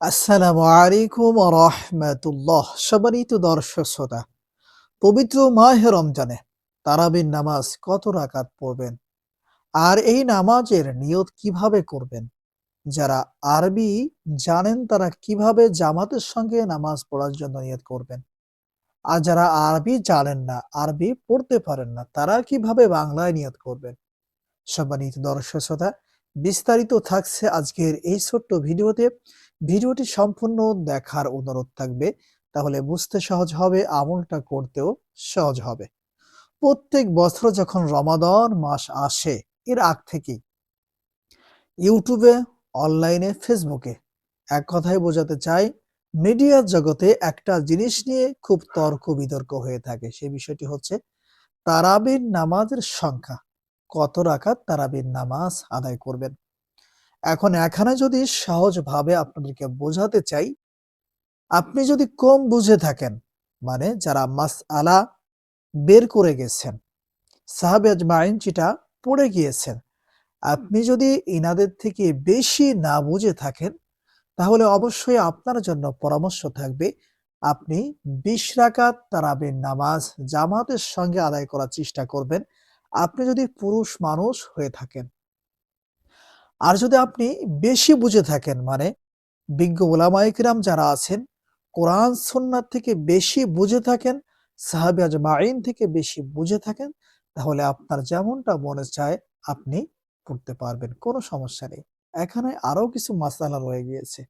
আসসালামু আলাইকুম রহমতুল্লাহ। সম্মানিত দর্শক শ্রোতা, পবিত্র মাহে রমজানে তারাবির নামাজ কত রাকাত পড়বেন? আর এই নামাজের নিয়ত কীভাবে করবেন? যারা আরবি জানেন তারা কীভাবে জামাতের সঙ্গে নামাজ পড়ার জন্য নিয়ত করবেন? আর যারা আরবি জানেন না, আরবি পড়তে পারেন না, তারা কীভাবে বাংলায় নিয়ত করবেন? সম্মানিত দর্শক শ্রোতা, বিস্তারিত থাকছে আজকের এই ছোট্ট ভিডিওতে। ভিডিওটি সম্পূর্ণ দেখার অনুরোধ থাকবে, তাহলে বুঝতে সহজ হবে, আমলটা করতেও সহজ হবে। প্রত্যেক বছর যখন রমাদান মাস আসে, এর আগ থেকেই ইউটিউবে, অনলাইনে, ফেসবুকে এক কথায় বোঝাতে চাই মিডিয়ার জগতে একটা জিনিস নিয়ে খুব তর্ক বিতর্ক হয়ে থাকে, সে বিষয়টি হচ্ছে তারাবির নামাজের সংখ্যা। কত রাকাত তারাবির নামাজ আদায় করবেন? এখন এখানে যদি সহজভাবে আপনাদেরকে বোঝাতে চাই, আপনি যদি কম বুঝে থাকেন মানে যারা মাস আলা বের করে গেছেন, সাহাবে আজমাইন যেটা পড়ে গিয়েছেন, আপনি যদি ইনাদের থেকে বেশি না বুঝে থাকেন, তাহলে অবশ্যই আপনার জন্য পরামর্শ থাকবে, আপনি বিশ রাকাত তারাবির নামাজ জামাতের সঙ্গে আদায় করার চেষ্টা করবেন, আপনি যদি পুরুষ মানুষ হয়ে থাকেন। আর যদি আপনি বেশি বুঝে থাকেন মানে বিজ্ঞ ওলামাইকরাম যারা আছেন, কোরআন সন্ন্যার থেকে বেশি বুঝে থাকেন, সাহাবি আজমাইন থেকে বেশি বুঝে থাকেন, তাহলে আপনার যেমনটা মনে চায় আপনি পড়তে পারবেন, কোনো সমস্যা নেই। এখানে আরও কিছু মাসালা রয়ে গিয়েছে।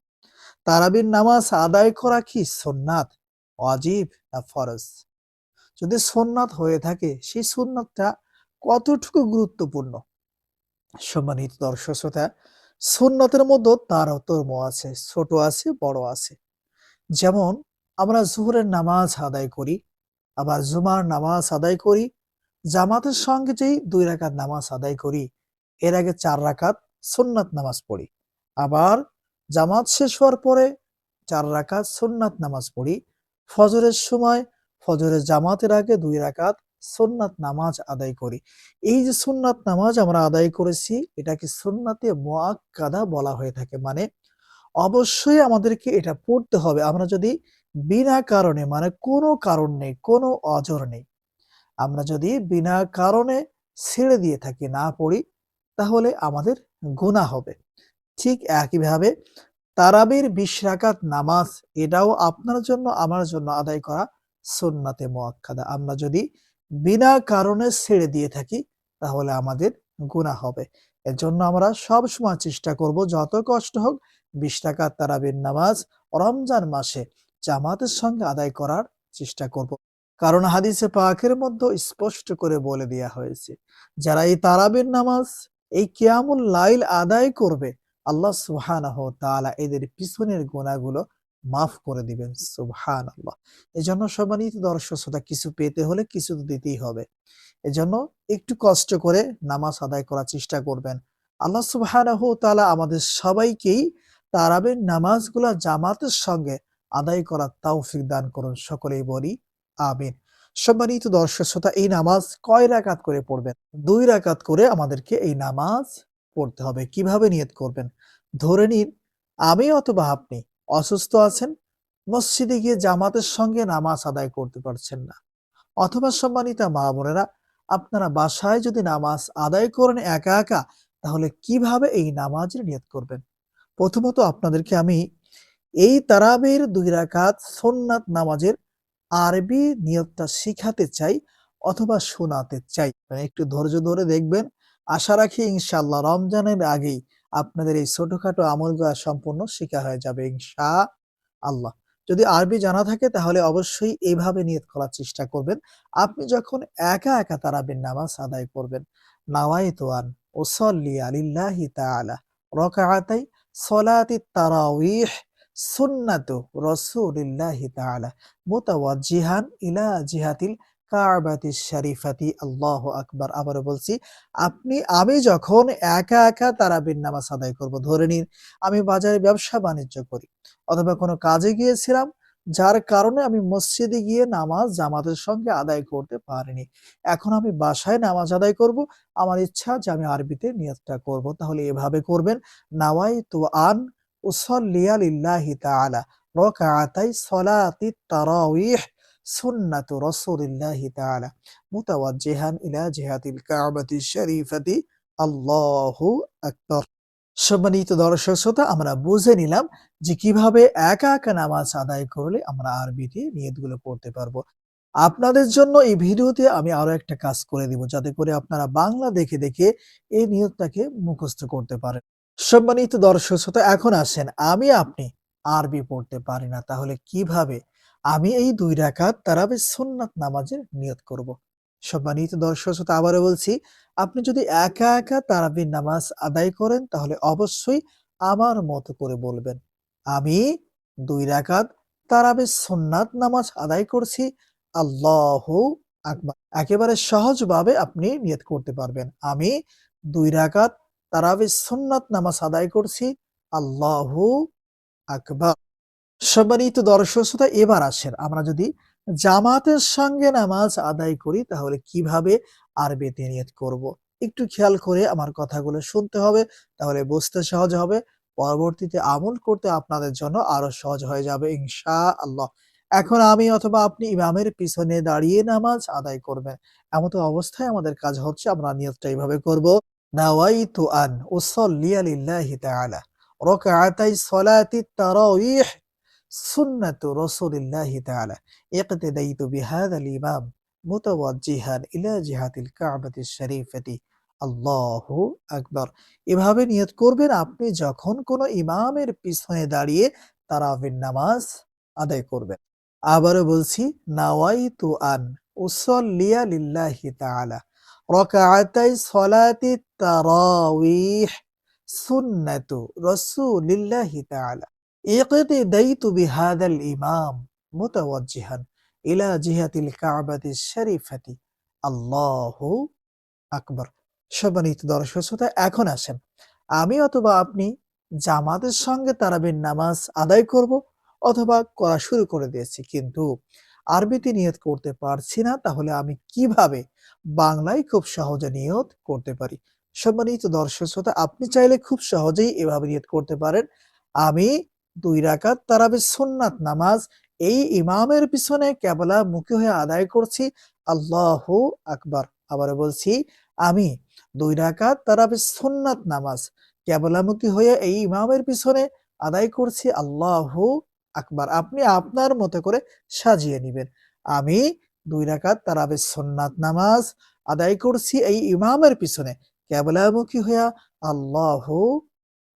তারাবির নামাজ আদায় করা কি সোননাথ অজীব না ফরজ? যদি সোননাথ হয়ে থাকে, সেই সোননাথটা কতটুকু গুরুত্বপূর্ণ? সম্মানিত দর্শক শ্রোতা, সুন্নতের মধ্যে তার ধর্ম আছে, ছোট আছে, বড় আছে। যেমন, আমরা জোহরের নামাজ আদায় করি, আবার জুমার নামাজ আদায় করি, জামাতের সঙ্গে যেই দুই রাকাত নামাজ আদায় করি, এর আগে চার রাকাত সুন্নাত নামাজ পড়ি। আবার জামাত শেষ হওয়ার পরে চার রাকাত সুন্নাত নামাজ পড়ি। ফজরের সময় ফজরের জামাতের আগে দুই রাকাত সুন্নাত নামাজ আদায় করি। এই যে সুন্নাত নামাজ আমরা আদায় করেছি, এটাকে সুন্নাতে মোয়াক্কাদা বলা হয়ে থাকে। মানে অবশ্যই আমাদেরকে এটা পড়তে হবে। আমরা যদি বিনা কারণে মানে কোনো কারণ নেই, কোনো অজর নেই, আমরা যদি বিনা কারণে ছেড়ে দিয়ে থাকি, না পড়ি, তাহলে আমাদের গুণা হবে। ঠিক একইভাবে তারাবির বিশ রাকাত নামাজ, এটাও আপনার জন্য, আমার জন্য আদায় করা সুন্নাতে মোয়াক্কাদা আমরা যদি বিনা কারণে ছেড়ে দিয়ে থাকি, তাহলে আমাদের গুণা হবে। এর জন্য আমরা সব সময় চেষ্টা করব, যত কষ্ট হোক, বিশ টাকা তারাবির নামাজ রমজান মাসে জামাতের সঙ্গে আদায় করার চেষ্টা করব। কারণ হাদিসে পাকের মধ্যে স্পষ্ট করে বলে দেওয়া হয়েছে, যারা এই তারাবির নামাজ, এই কিয়ামুল লাইল আদায় করবে, আল্লাহ সুবহানাহ তাআলা এদের পিছনের গুণাগুলো মাফ করে দিবেন সুবহান আল্লাহ এজন্য সম্মানিত দর্শক শ্রোতা, কিছু পেতে হলে কিছু তো দিতেই হবে। এজন্য একটু কষ্ট করে নামাজ আদায় করার চেষ্টা করবেন। আল্লাহ সুবহানাহু তাআলা আমাদের সবাইকেই তারাবের নামাজগুলা জামাতের সঙ্গে আদায় করার তৌফিক দান করুন, সকলেই বলি আমিন। সম্মানিত দর্শক শ্রোতা, এই নামাজ কয় রাকাত করে পড়বেন? দুই রাকাত করে আমাদেরকে এই নামাজ পড়তে হবে। কীভাবে নিয়ত করবেন? ধরে নিন, আমি অথবা আপনি অসুস্থ আছেন, মসজিদে গিয়ে জামাতের সঙ্গে নামাজ আদায় করতে পারছেন না। অথবা সম্মানিতা মা বোনেরা, আপনারা বাসায় যদি নামাজ আদায় করেন একা একা, তাহলে কীভাবে এই নামাজের নিয়ত করবেন? প্রথমত আপনাদেরকে আমি এই তারাবের দুই রাকাত সোননাথ নামাজের আরবি নিয়তটা শিখাতে চাই অথবা শোনাতে চাই। একটু ধৈর্য ধরে দেখবেন। আশা রাখি ইনশাল্লাহ রমজানের আগেই আপনাদের এই ছোটখাটো আমলগুলা সম্পূর্ণ শিখা হয়ে যাবে ইনশা আল্লাহ যদি আরবি জানা থাকে, তাহলে অবশ্যই এইভাবে নিয়ত করার চেষ্টা করবেন। আপনি যখন একা একা তারাবির নামাজ আদায় করবেন নাওয়াইতু আন উসাল্লি আলিল্লাহি তাআলা, রাকাআতাই সলাতি তারাউইহ সুন্নাতু রাসূলিল্লাহি তাআলা, মুতাওয়াজ্জিহান ইলা জিহাতিল কাবাতি শরীফাতি, আল্লাহ আকবার। আবারও বলছি, আপনি, আমি যখন একা একা তারাবির নামাজ আদায় করব, ধরে নিন, আমি বাজারে ব্যবসা বাণিজ্য করি, অথবা কোনো কাজে গিয়েছিলাম, যার কারণে আমি মসজিদে গিয়ে নামাজ জামাতের সঙ্গে আদায় করতে পারিনি। এখন আমি বাসায় নামাজ আদায় করব, আমার ইচ্ছা যে আমি আরবিতে নিয়তটা করব। তাহলে এভাবে করবেন, নাওয়াই তো আন উসাল্লিয়া লিল্লাহি তাআলা, রাকাআতাই সালাতিত তারাউইহ সুন্নাতু তাআলা মুতাওয়াজ্জিহান ইলা জিহাতিল শরীফাতি। আল্লাহু আকবার। সম্মানিত দর্শক শ্রোতা, আমরা বুঝে নিলাম যে কীভাবে একা একা নামাজ আদায় করলে আমরা আরবিতে নিয়তগুলো পড়তে পারব। আপনাদের জন্য এই ভিডিওতে আমি আরও একটা কাজ করে দিব, যাতে করে আপনারা বাংলা দেখে দেখে এই নিয়তটাকে মুখস্থ করতে পারেন। সম্মানিত দর্শক শ্রোতা, এখন আসেন, আমি আপনি আরবি পড়তে পারি না, তাহলে কীভাবে আমি এই দুই রাকাত তারাবি সুন্নাত নামাজের নিয়ত করব। সম্মানিত দর্শক শ্রোতা, আবারও বলছি, আপনি যদি একা একা তারাবির নামাজ আদায় করেন, তাহলে অবশ্যই আমার মতো করে বলবেন, আমি দুই রাকাত তারাবির সুন্নাত নামাজ আদায় করছি, আল্লাহু আকবার। একেবারে সহজভাবে আপনি নিয়ত করতে পারবেন, আমি দুই রাকাত তারাবির সুন্নাত নামাজ আদায় করছি, আল্লাহু আকবার। সম্মানিত দর্শক শ্রোতা এবার আসেন। আমরা যদি জামাতের সঙ্গে নামাজ আদায় করি, তাহলে কীভাবে আরবিতে নিয়ত করব? একটু খেয়াল করে আমার কথাগুলো শুনতে হবে, তাহলে বুঝতে সহজ হবে। পরবর্তীতে আমল করতে আপনাদের জন্য আরও সহজ হয়ে যাবে ইনশা আল্লাহ এখন আমি অথবা আপনি ইমামের পিছনে দাঁড়িয়ে নামাজ আদায় করবেন। এমতো অবস্থায় আমাদের কাজ হচ্ছে, আমরা নিয়তটা এইভাবে করব। নাওয়াইতু আন উসাল্লিয়া লিল্লাহি তাআলা। রাকাআতাই সালাতি তারাউইহ সুন্নাতু রাসূলিল্লাহি তাআলা। ইqtadaytu বিহাযা আল-ইমাম মুতাওয়াজ্জিহান ইলা জিহাতিল কাবাতিশ শরীফাতি। আল্লাহু আকবার। এভাবে নিয়ত করবেন আপনি যখন কোনো ইমামের পিছনে দাঁড়িয়ে তারাবির নামাজ আদায় করবেন। আবারও বলছি, নাওয়াইতু আন উসাল্লিয়া লিল্লাহি তাআলা। রাকাআতাই সালাতি তারাউইহ সুন্নাতু রাসূলিল্লাহি তাআলা। বিহাযা আল-ইমাম মুতাওয়াজ্জিহান ইলা জিহাতিল কাবাতিশ শরীফাতি। আল্লাহু আকবার। সম্মানিত দর্শক শ্রোতা, এখন আসেন। আমি অথবা আপনি জামাতের সঙ্গে তারাবির নামাজ আদায় করব অথবা করা শুরু করে দিয়েছি। কিন্তু আরবিতে নিয়ত করতে পারছি না, তাহলে আমি কীভাবে বাংলায় খুব সহজে নিয়ত করতে পারি? সম্মানিত দর্শক শ্রোতা, আপনি চাইলে খুব সহজেই এভাবে নিয়ত করতে পারেন। আমি দুই রাকাত তারাবির সুন্নাত, নামাজ। এই ইমামের পিছনে কেবলা মুখী হয়ে আদায় করছি। আল্লাহু আকবার। আবার বলছি, আমি দুই রাকাত তারাবির সুন্নাত, নামাজ। কেবলামুখী হয়ে এই ইমামের পিছনে আদায় করছি। আল্লাহু আকবার। আপনি আপনার মতো করে সাজিয়ে নেবেন। আমি দুই রাকাত তারাবির সুন্নাত, নামাজ আদায় করছি এই ইমামের পিছনে। কেবলামুখী হইয়া আল্লাহু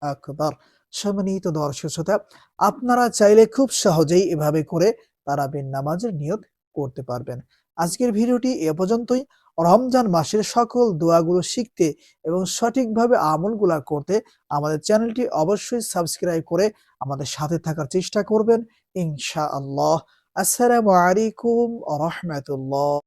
আকবার। সম্মানিত দর্শক শ্রোতা, আপনারা চাইলে খুব সহজেই এভাবে করে তারাবির নামাজের নিয়ত করতে পারবেন। আজকের ভিডিওটি এ পর্যন্তই। রমজান মাসের সকল দোয়াগুলো শিখতে এবং সঠিকভাবে আমলগুলা করতে আমাদের চ্যানেলটি অবশ্যই সাবস্ক্রাইব করে আমাদের সাথে থাকার চেষ্টা করবেন। ইনশা আল্লাহ আসসালামু আলাইকুম রহমতুল্লাহ।